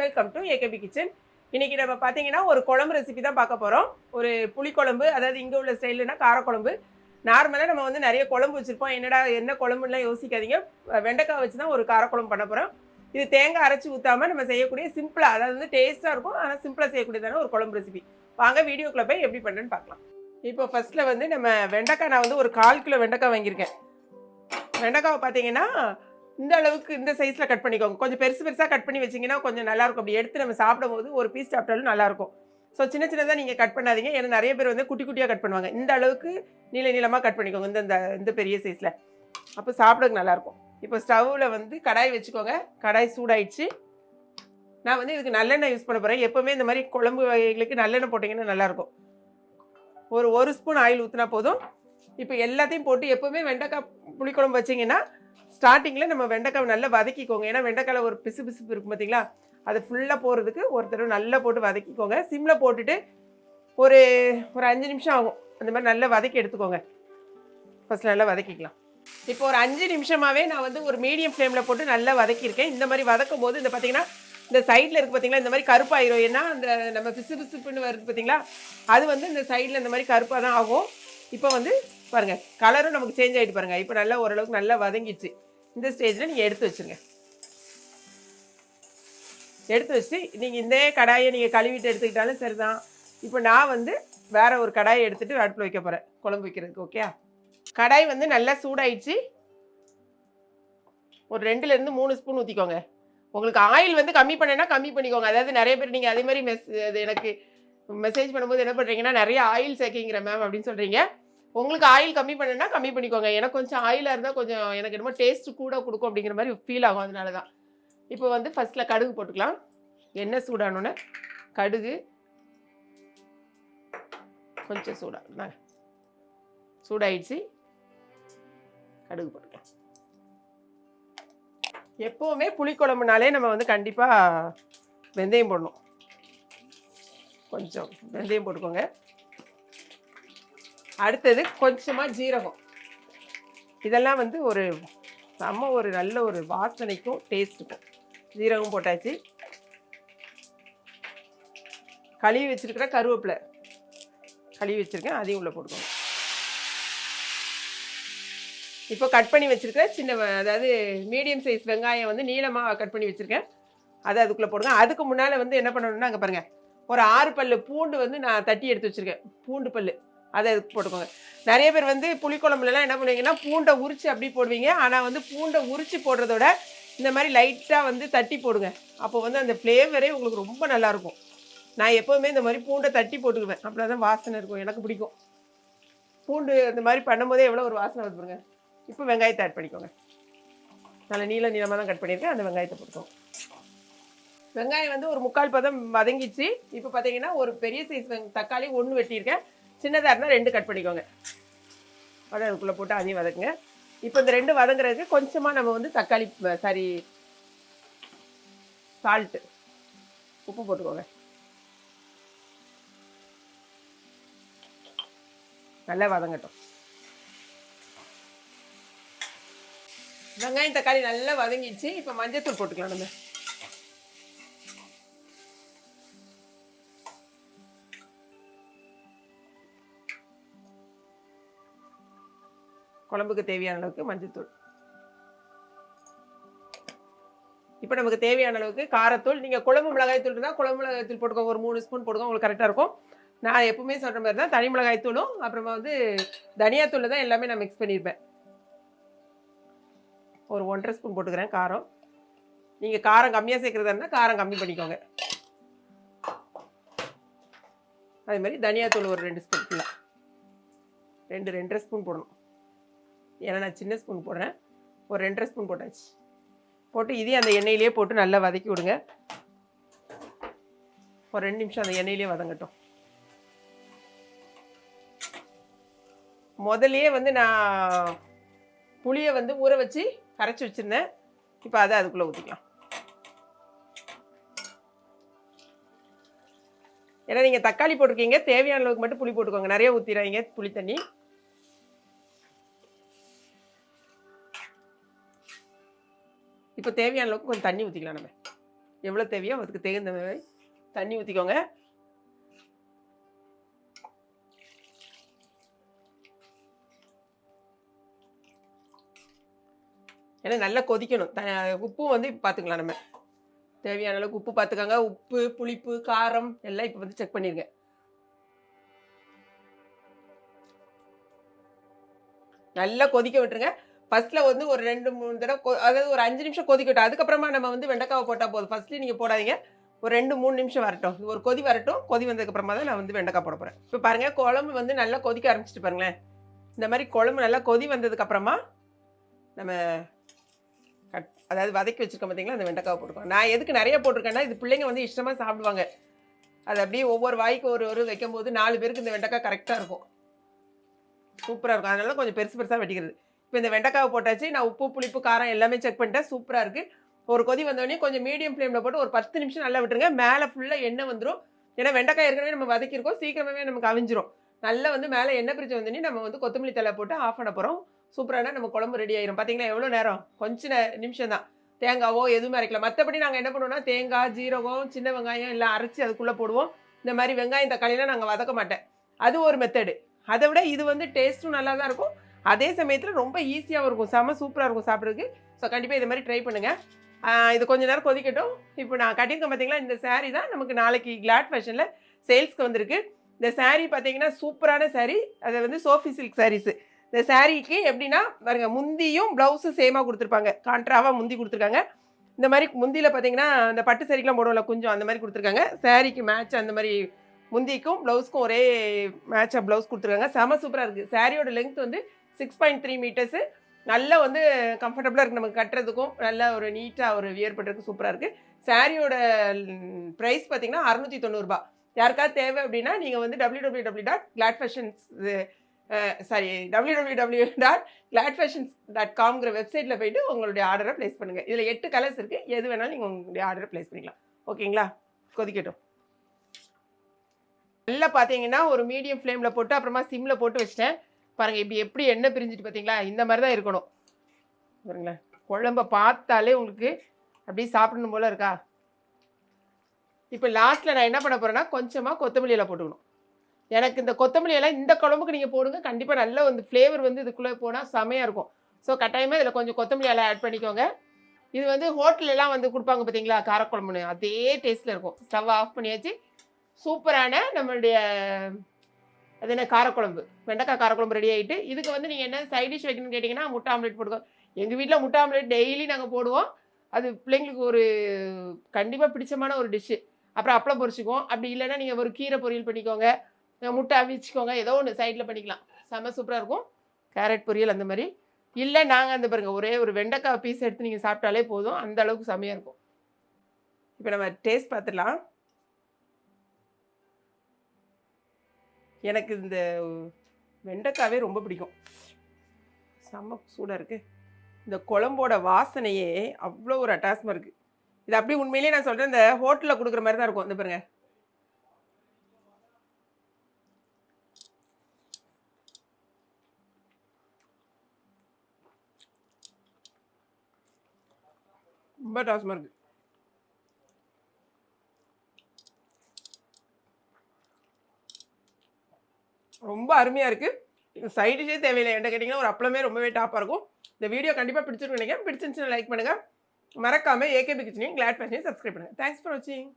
Welcome to AKP kitchen இன்னைக்கு நம்ம பார்த்தீங்கன்னா ஒரு குழம்பு ரெசிபி தான் பார்க்க போகிறோம் ஒரு புளிக்குழம்பு அதாவது இங்கே உள்ள ஸ்டைலுன்னா காரக்குழம்பு. நார்மலாக நம்ம வந்து நிறைய குழம்பு வச்சுருப்போம். என்னடா என்ன குழம்புலாம் யோசிக்காதீங்க. வெண்டைக்காய் வச்சு தான் ஒரு காரக்குழம்பு பண்ண போகிறோம் இது தேங்காய் அரைச்சி ஊற்றாமல் நம்ம செய்யக்கூடிய சிம்பிளாக அதாவது வந்து டேஸ்ட்டாக இருக்கும். ஆனால் சிம்பிளாக செய்யக்கூடியதான ஒரு குழம்பு ரெசிபி வாங்க வீடியோக்குள்ளே போய் எப்படி பண்ணுறேன்னு பார்க்கலாம். இப்போ ஃபர்ஸ்ட்டில் வந்து நம்ம வெண்டைக்காய் நான் வந்து ஒரு கால் கிலோ வெண்டைக்காய் வாங்கியிருக்கேன். வெண்டைக்காவை பார்த்தீங்கன்னா இந்த அளவுக்கு இந்த சைஸில் கட் பண்ணிக்கோங்க. கொஞ்சம் பெருசு பெருசாக கட் பண்ணி வச்சிங்கன்னா கொஞ்சம் நல்லாயிருக்கும். அப்படி எடுத்து நம்ம சாப்பிடும்போது ஒரு பீஸ் சாப்பிட்டாலும் நல்லாயிருக்கும். ஸோ சின்ன சின்னதாக நீங்கள் கட் பண்ணாதீங்க. ஏன்னா நிறைய பேர் வந்து குட்டி குட்டியாக கட் பண்ணுவாங்க. இந்த அளவுக்கு நீள நீளமாக கட் பண்ணிக்கோங்க. இந்த இந்த இந்த பெரிய சைஸில் அப்போ சாப்பிடக்கு நல்லாயிருக்கும். இப்போ ஸ்டவ்வில் வந்து கடாய் வச்சுக்கோங்க. கடாய் சூடாயிடுச்சு. நான் வந்து இதுக்கு நல்லெண்ணெய் யூஸ் பண்ண போகிறேன் எப்போவுமே இந்த மாதிரி குழம்பு வகைகளுக்கு நல்லெண்ணெய் போட்டிங்கன்னா நல்லாயிருக்கும். ஒரு ஒரு ஸ்பூன் ஆயில் ஊற்றினா போதும். இப்போ எல்லாத்தையும் போட்டு எப்போவுமே வெண்டைக்காய் புளிக்குழம்பு வச்சிங்கன்னா ஸ்டார்டிங்கில் நம்ம வெண்டைக்காய் நல்லா வதக்கிக்கோங்க. ஏன்னா வெண்டைக்காயில் ஒரு பிசு பிசுப்பு இருக்கும் பார்த்தீங்களா அதை ஃபுல்லாக போகிறதுக்கு ஒரு தடவை நல்லா போட்டு வதக்கிக்கோங்க. சிம்மில் போட்டுட்டு ஒரு ஒரு அஞ்சு நிமிஷம் ஆகும். அந்த மாதிரி நல்லா வதக்கி எடுத்துக்கோங்க. ஃபஸ்ட் நல்லா வதக்கிக்கலாம். இப்போ ஒரு அஞ்சு நிமிஷமாகவே நான் வந்து ஒரு மீடியம் ஃப்ளேமில் போட்டு நல்லா வதக்கியிருக்கேன். இந்த மாதிரி வதக்கும் போது இந்த பார்த்தீங்கன்னா இந்த சைடில் இருக்குது பார்த்தீங்களா இந்த மாதிரி கருப்பாயிரும். ஏன்னா அந்த நம்ம பிசு பிசுப்புன்னு வருது பார்த்தீங்களா அது வந்து இந்த சைடில் இந்த மாதிரி கருப்பாக தான் ஆகும். இப்போ வந்து பாருங்கள் கலரும் நமக்கு சேஞ்ச் ஆகிட்டு பாருங்கள் இப்போ நல்லா ஓரளவுக்கு நல்லா வதங்கிடுச்சு. இந்த ஸ்டேஜில் நீங்கள் எடுத்து வச்சுருங்க. எடுத்து வச்சு நீங்கள் இந்த கடாயை நீங்கள் கழுவிட்டு எடுத்துக்கிட்டாலும் சரிதான். இப்போ நான் வந்து வேறு ஒரு கடாயை எடுத்துகிட்டு அடுப்பில் வைக்க போகிறேன் குழம்பு வைக்கிறதுக்கு ஓகே கடாய் வந்து நல்லா சூடாயிடுச்சு. ஒரு ரெண்டுலேருந்து மூணு ஸ்பூன் ஊற்றிக்கோங்க உங்களுக்கு ஆயில் வந்து கம்மி பண்ணேன்னா கம்மி பண்ணிக்கோங்க. அதாவது நிறைய பேர் நீங்கள் அதே மாதிரி மெஸ் அது எனக்கு மெசேஜ் பண்ணும்போது என்ன பண்ணுறீங்கன்னா நிறைய ஆயில் சேர்க்கிங்கிற மேம் அப்படின்னு சொல்கிறீங்க உங்களுக்கு ஆயில் கம்மி பண்ணுன்னா கம்மி பண்ணிக்கோங்க. எனக்கு கொஞ்சம் ஆயிலாக இருந்தால் கொஞ்சம் எனக்கு என்னமோ டேஸ்ட் கூட கொடுக்கும் அப்படிங்கிற மாதிரி ஃபீல் ஆகும் அதனால தான் இப்போ வந்து ஃபஸ்ட்டில் கடுகு போட்டுக்கலாம். எண்ணெய் சூடானோன்னே கடுகு கொஞ்சம் சூடா சூடாயிடுச்சு. கடுகு போட்டுக்கலாம். எப்போவுமே புளிக்குழம்புனாலே நம்ம வந்து கண்டிப்பாக வெந்தயம் போடணும். கொஞ்சம் வெந்தயம் போட்டுக்கோங்க. அடுத்தது கொஞ்சமாக ஜீரகம். இதெல்லாம் வந்து ஒரு செம்ம ஒரு நல்ல ஒரு வாசனைக்கும் டேஸ்ட்டுக்கும். ஜீரகம் போட்டாச்சு. கழுவி வச்சுருக்கிற கருவேப்பிலை. கழுவி வச்சுருக்கேன். அதையும் உள்ளே போட்டுக்கோங்க. இப்போ கட் பண்ணி வச்சுருக்கேன் சின்ன அதாவது மீடியம் சைஸ் வெங்காயம் வந்து நீளமாக கட் பண்ணி வச்சுருக்கேன். அதை அதுக்குள்ளே போடுங்க. அதுக்கு முன்னால் வந்து என்ன பண்ணணும்னா அங்கே பாருங்கள் ஒரு ஆறு பல் பூண்டு வந்து நான் தட்டி எடுத்து வச்சுருக்கேன். பூண்டு பல் அதை போட்டுக்கோங்க. நிறைய பேர் வந்து புளிக்குழம்புலலாம் என்ன பண்ணுவீங்கன்னா பூண்டை உரிச்சு அப்படி போடுவீங்க. ஆனால் வந்து பூண்டை உரிச்சு போடுறதோட இந்த மாதிரி லைட்டாக வந்து தட்டி போடுங்க. அப்போ வந்து அந்த ஃப்ளேவரே உங்களுக்கு ரொம்ப நல்லாயிருக்கும். நான் எப்போவுமே இந்த மாதிரி பூண்டை தட்டி போட்டுக்குவேன். அப்படின்னா தான் வாசனை இருக்கும். எனக்கு பிடிக்கும். பூண்டு இந்த மாதிரி பண்ணும்போதே எவ்வளோ ஒரு வாசனை வருது பாருங்க. இப்போ வெங்காயத்தை ஆட் பண்ணிக்கோங்க. நல்ல நீள நீளமாக தான் கட் பண்ணியிருக்கேன். அந்த வெங்காயத்தை போட்டுக்கோங்க. வெங்காயம் வந்து ஒரு முக்கால் பதம் வதங்கிச்சு. இப்போ பார்த்தீங்கன்னா ஒரு பெரிய சைஸ் தக்காளி ஒன்று வெட்டியிருக்கேன். சின்னதாக இருந்தால் ரெண்டு கட் பண்ணிக்கோங்க. அதை அதுக்குள்ளே போட்டு அதையும் வதக்குங்க. இப்போ இந்த ரெண்டு வதங்குறதுக்கு கொஞ்சமாக நம்ம வந்து தக்காளி சாரி சால்ட்டு உப்பு போட்டுக்கோங்க. நல்லா வதங்கட்டும். வெங்காயம் தக்காளி நல்லா வதங்கிடுச்சு. இப்போ மஞ்சத்தூள் போட்டுக்கலாம் நம்ம. குழம்புக்கு தேவையான அளவுக்கு மஞ்சத்தூள். இப்போ நமக்கு தேவையான அளவுக்கு காரத்தூள். நீங்கள் குழம்பு மிளகாய் தூள் இருந்தால் குழம்பு மிளகாய் தூள் போட்டுக்கோங்க ஒரு மூணு ஸ்பூன் போட்டுக்கோங்க உங்களுக்கு கரெக்டாக இருக்கும். நான் எப்பவுமே சொல்கிற மாதிரி தான் தனி மிளகாய் தூளும் அப்புறமா வந்து தனியாத்தூள் தான் எல்லாமே நான் மிக்ஸ் பண்ணியிருப்பேன் ஒரு ஒன்றரை ஸ்பூன் போட்டுக்கிறேன் காரம். நீங்கள் காரம் கம்மியாக சேர்க்குறதா இருந்தால் காரம் கம்மி பண்ணிக்கோங்க. அதே மாதிரி தனியாத்தூள் ஒரு ரெண்டு ஸ்பூன் ஃபுல்லாக ரெண்டு ரெண்டரை ஸ்பூன் போடணும். ஏன்னா நான் சின்ன ஸ்பூன் போடுறேன். ஒரு ரெண்டரை ஸ்பூன் போட்டாச்சு. போட்டு இதையும் அந்த எண்ணெயிலேயே போட்டு நல்லா வதக்கி விடுங்க. ஒரு ரெண்டு நிமிஷம் அந்த எண்ணெயிலேயே வதங்கட்டும். முதல்லயே வந்து நான் புளியை வந்து ஊற வச்சு கரைச்சி வச்சுருந்தேன். இப்போ அதை அதுக்குள்ளே ஊற்றிக்கலாம் ஏன்னா நீங்கள் தக்காளி போட்டிருக்கீங்க தேவையான அளவுக்கு மட்டும் புளி போட்டுக்கோங்க. நிறைய ஊற்றிடாதீங்க புளி தண்ணி. இப்போ தேவையான அளவுக்கு கொஞ்சம் தண்ணி ஊற்றிக்கலாம் நம்ம. எவ்வளோ தேவையோ அதுக்கு தகுந்த மாதிரி தண்ணி ஊற்றிக்கோங்க ஏன்னா நல்லா கொதிக்கணும். த உப்பும் வந்து இப்போ பார்த்துக்கலாம் நம்ம. தேவையான அளவுக்கு உப்பு பார்த்துக்கோங்க உப்பு புளிப்பு காரம் எல்லாம் இப்போ வந்து செக் பண்ணிருங்க. நல்லா கொதிக்க விட்டுருங்க. ஃபர்ஸ்ட்ல வந்து ஒரு ரெண்டு மூணு தடவை அதாவது ஒரு அஞ்சு நிமிஷம் கொதிக்கட்டும். அதுக்கப்புறமா நம்ம வந்து வெண்டைக்காவை போட்டால் போதும். ஃபர்ஸ்ட்லேயே நீங்கள் போடாதீங்க. ஒரு ரெண்டு மூணு நிமிஷம் வரட்டும். ஒரு கொதி வரட்டும். கொதி வந்ததுக்கப்புறமா தான் நான் வந்து வெண்டைக்காய் போட போகிறேன் இப்போ பாருங்கள் குழம்பு வந்து நல்லா கொதிக்க ஆரம்பிச்சிட்டு பாருங்களேன். இந்த மாதிரி குழம்பு நல்லா கொதி வந்ததுக்கப்புறமா நம்ம கட் அதாவது வதக்கி வச்சிருக்கோம் பார்த்தீங்களா அந்த வெண்டைக்காவை போட்டுக்கோம் நான் எதுக்கு நிறைய போட்டிருக்கேன்னா இது பிள்ளைங்க வந்து இஷ்டமாக சாப்பிடுவாங்க. அது அப்படியே ஒவ்வொரு வாய்க்கு ஒரு ஒரு வைக்கும்போது நாலு பேருக்கு இந்த வெண்டைக்காய் கரெக்டாக இருக்கும். சூப்பராக இருக்கும். அதனால கொஞ்சம் பெருசு பெருசாக வெட்டிக்கிறது. இப்போ இந்த வெண்டைக்காவை போட்டாச்சு. நான் உப்பு புளிப்பு காரம் எல்லாமே செக் பண்ணிட்டேன். சூப்பராக இருக்குது ஒரு கொதி வந்தோடனே கொஞ்சம் மீடியம் ஃப்ளேமில் போட்டு ஒரு பத்து நிமிஷம் நல்லா விட்டுருங்க. மேலே ஃபுல்லாக எண்ணெய் வந்துடும் ஏன்னா வெண்டைக்காய் ஏற்கனவே நம்ம வதக்கியிருக்கோம். சீக்கிரமே நமக்கு அவிஞ்சிரும். நல்லா வந்து மேலே எண்ணெய் பிரிச்சு வந்தோடனே நம்ம வந்து கொத்தமல்லி தலை போட்டு ஆஃப் பண்ண போகிறோம் சூப்பரான நம்ம குழம்பு ரெடி ஆயிரும். பார்த்தீங்களா எவ்வளோ நேரம்? கொஞ்சம் நே- நிமிஷம் தான். தேங்காவோ எதுவுமே அரைக்கல. மற்றபடி நாங்கள் என்ன பண்ணுவோம்னா தேங்காய் ஜீரகம் சின்ன வெங்காயம் எல்லாம் அரைச்சி அதுக்குள்ளே போடுவோம். இந்த மாதிரி வெங்காயம் தக்காளிலாம் நாங்கள் வதக்க மாட்டேன். அது ஒரு மெத்தடு அதை விட இது வந்து டேஸ்ட்டும் நல்லா தான் இருக்கும். அதே சமயத்தில் ரொம்ப ஈஸியாகவும் இருக்கும். செம சூப்பராக இருக்கும் சாப்பிட்றதுக்கு. ஸோ கண்டிப்பாக இது மாதிரி ட்ரை பண்ணுங்கள் இது கொஞ்ச நேரம் கொதிக்கட்டும். இப்போ நான் கட்டியிருக்கேன் பார்த்தீங்களா இந்த saree தான் நமக்கு நாளைக்கு கிளாட் ஃபேஷனில் சேல்ஸ்க்கு வந்திருக்கு. இந்த saree பார்த்தீங்கன்னா சூப்பரான saree. அது வந்து சோஃபி சில்க் சாரீஸு இந்த சாரீக்கு எப்படின்னா பாருங்க முந்தியும் ப்ளவுஸும் சேமாக கொடுத்துருப்பாங்க. கான்ட்ராவாக முந்தி கொடுத்துருக்காங்க. இந்த மாதிரி முந்தியில் பார்த்தீங்கன்னா அந்த பட்டு சாரிக்கெலாம் போடுவோம்ல கொஞ்சம் அந்த மாதிரி கொடுத்துருக்காங்க. சாரீக்கு மேட்ச் அந்த மாதிரி முந்திக்கும் ப்ளவுஸ்க்கும் ஒரே மேட்சாக ப்ளவுஸ் கொடுத்துருக்காங்க. செம சூப்பராக இருக்குது சாரியோட லென்த் வந்து சிக்ஸ் பாயிண்ட் த்ரீ மீட்டர்ஸு நல்லா வந்து கம்ஃபர்டபுளாக இருக்குது நமக்கு கட்டுறதுக்கும். நல்ல ஒரு நீட்டாக ஒரு வியர் பண்ணுறதுக்கு சூப்பராக இருக்குது சாரியோட ப்ரைஸ் பார்த்தீங்கன்னா அறுநூற்றி தொண்ணூறுபா யாருக்காவது தேவை அப்படின்னா நீங்கள் வந்து W W W dot Glad Fashions sorry W W W dot Glad Fashions dot காம்ங்கிற வெப்சைட்டில் போயிட்டு உங்களுடைய ஆர்டரை ப்ளேஸ் பண்ணுங்கள் இதில் எட்டு கலர்ஸ் இருக்குது எது வேணாலும் நீங்கள் உங்களுடைய ஆர்டரை ப்ளேஸ் பண்ணிக்கலாம். ஓகேங்களா? கொதிக்கட்டும். நல்லா பார்த்தீங்கன்னா ஒரு மீடியம் ஃப்ளேமில் போட்டு அப்புறமா சிம்மில் போட்டு வச்சிட்டேன். பாருங்கள் இப்படி எப்படி எண்ணெய் பிரிஞ்சுட்டு பார்த்தீங்களா இந்த மாதிரி தான் இருக்கணும். பாருங்களேன் குழம்ப பார்த்தாலே உங்களுக்கு அப்படியே சாப்பிடணும் போல இருக்கா? இப்போ லாஸ்ட்டில் நான் என்ன பண்ண போகிறேன்னா கொஞ்சமாக கொத்தமல்லியில் போட்டுக்கணும். எனக்கு இந்த கொத்தமல்லி இந்த குழம்புக்கு நீங்கள் போடுங்க. கண்டிப்பாக நல்ல வந்து ஃப்ளேவர் வந்து இதுக்குள்ளே போனால் செமையாக இருக்கும். ஸோ கட்டாயமாக இதில் கொஞ்சம் கொத்தமல்லி ஆட் பண்ணிக்கோங்க. இது வந்து ஹோட்டலெலாம் வந்து கொடுப்பாங்க பார்த்தீங்களா காரக்குழம்புன்னு. அதே டேஸ்ட்டில் இருக்கும். ஸ்டவ் ஆஃப் பண்ணியாச்சு. சூப்பரான நம்மளுடைய அது என்ன காரக்குழம்பு. வெண்டைக்காய் காரக்குழம்பு ரெடி ஆகிட்டு இதுக்கு வந்து நீங்கள் என்ன சைட் டிஷ் வைக்கணும்னு கேட்டிங்கன்னா முட்டை ஆம்லேட் போடுவோம் எங்கள் வீட்டில் முட்டை ஆம்லேட் டெய்லி நாங்கள் போடுவோம். அது பிள்ளைங்களுக்கு ஒரு கண்டிப்பாக பிடிச்சமான ஒரு டிஷ்ஷு அப்புறம் அப்பளம் பொரிச்சுக்குவோம். அப்படி இல்லைன்னா நீங்கள் ஒரு கீரை பொரியல் பண்ணிக்கோங்க. முட்டை அவிச்சுக்கோங்க. ஏதோ ஒன்று சைடில் பண்ணிக்கலாம். செம்ம சூப்பராக இருக்கும். கேரட் பொரியல் அந்த மாதிரி. இல்லை நாங்கள் அந்த பாருங்கள் ஒரே ஒரு வெண்டைக்காய் பீஸ் எடுத்து நீங்கள் சாப்பிட்டாலே போதும். அந்த அளவுக்கு செம்மையாக இருக்கும். இப்போ நம்ம டேஸ்ட் பார்த்துடலாம். எனக்கு இந்த வெண்டைக்காவே ரொம்ப பிடிக்கும். செம்ம சூடாக இருக்குது இந்த குழம்போட வாசனையே அவ்வளோ ஒரு அட்டாச்மெண்ட் இருக்குது இது அப்படியே உண்மையிலேயே நான் சொல்கிறேன் இந்த ஹோட்டலில் கொடுக்குற மாதிரி தான் இருக்கும். இந்த பாருங்கள் ரொம்ப டாஸ்மாக இருக்குது ரொம்ப அருமையாக இருக்குது சைடு டிஷ்ஷே தேவையில்லை. என்ன கேட்டிங்கன்னா ஒரு அப்பளமே ரொம்பவே டாப்பாக இருக்கும். இந்த வீடியோ கண்டிப்பாக பிடிச்சிருக்கு நினைக்கிறேன். பிடிச்சிருந்துச்சுன்னா லைக் பண்ணுங்கள் மறக்காமல் ஏகேபி கிச்சனையும் கிளாட் ஃபேஷனையும் சப்ஸ்கிரைப் பண்ணுங்கள் தேங்க்ஸ் ஃபார் வாட்சிங்